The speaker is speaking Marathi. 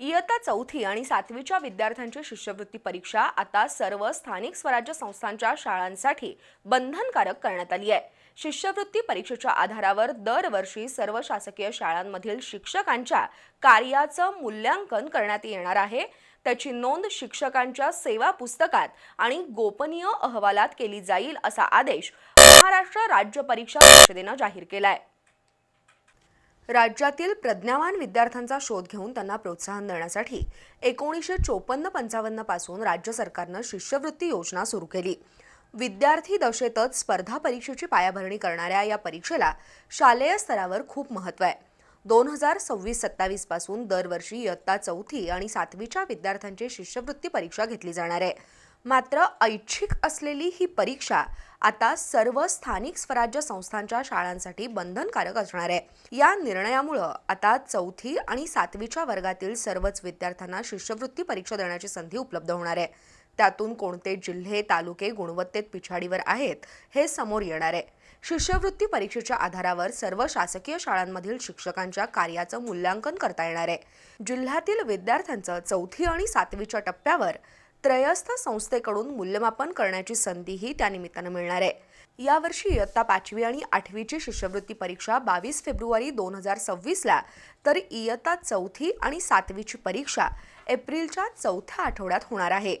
इयत्ता चौथी आणि सातवीच्या विद्यार्थ्यांची शिष्यवृत्ती परीक्षा आता सर्व स्थानिक स्वराज्य संस्थांच्या शाळांसाठी बंधनकारक करण्यात आली आहे. शिष्यवृत्ती परीक्षेच्या आधारावर दरवर्षी सर्व शासकीय शाळांमधील शिक्षकांच्या कार्याचं मूल्यांकन करण्यात येणार आहे. त्याची नोंद शिक्षकांच्या सेवा पुस्तकात आणि गोपनीय अहवालात केली जाईल असा आदेश महाराष्ट्र राज्य परीक्षा परिषदेनं जाहीर केलाय. राज्यातील प्रज्ञावान विद्यार्थ्यांचा शोध घेऊन त्यांना प्रोत्साहन देण्यासाठी एकोणीसशे चोपन्न पंचावन्नपासून राज्य सरकारनं शिष्यवृत्ती योजना सुरू केली. विद्यार्थी दशेतच स्पर्धा परीक्षेची पायाभरणी करणाऱ्या या परीक्षेला शालेय स्तरावर खूप महत्त्व आहे. दोन हजार सव्वीस सत्तावीसपासून दरवर्षी इयत्ता चौथी आणि सातवीच्या विद्यार्थ्यांची शिष्यवृत्ती परीक्षा घेतली जाणार आहे. मात्र ऐच्छिक असलेली ही परीक्षा आता सर्व स्थानिक स्वराज्य संस्थांच्या शाळांसाठी बंधनकारक असणार आहे. या निर्णयामुळं आता चौथी आणि सातवीच्या वर्गातील सर्वच विद्यार्थ्यांना शिष्यवृत्ती परीक्षा देण्याची संधी उपलब्ध होणार आहे. त्यातून कोणते जिल्हे तालुके गुणवत्तेत पिछाडीवर आहेत हे समोर येणार आहे. शिष्यवृत्ती परीक्षेच्या आधारावर सर्व शासकीय शाळांमधील शिक्षकांच्या कार्याचं मूल्यांकन करता येणार आहे. जिल्ह्यातील विद्यार्थ्यांचं चौथी आणि सातवीच्या टप्प्यावर त्रयस्थ संस्थेकडून मूल्यमापन करण्याची संधीही त्यानिमित्तानं मिळणार आहे. यावर्षी इयत्ता पाचवी आणि आठवीची शिष्यवृत्ती परीक्षा बावीस फेब्रुवारी दोन हजार सव्वीसला तर इयत्ता चौथी आणि सातवीची परीक्षा एप्रिलच्या चौथ्या आठवड्यात होणार आहे.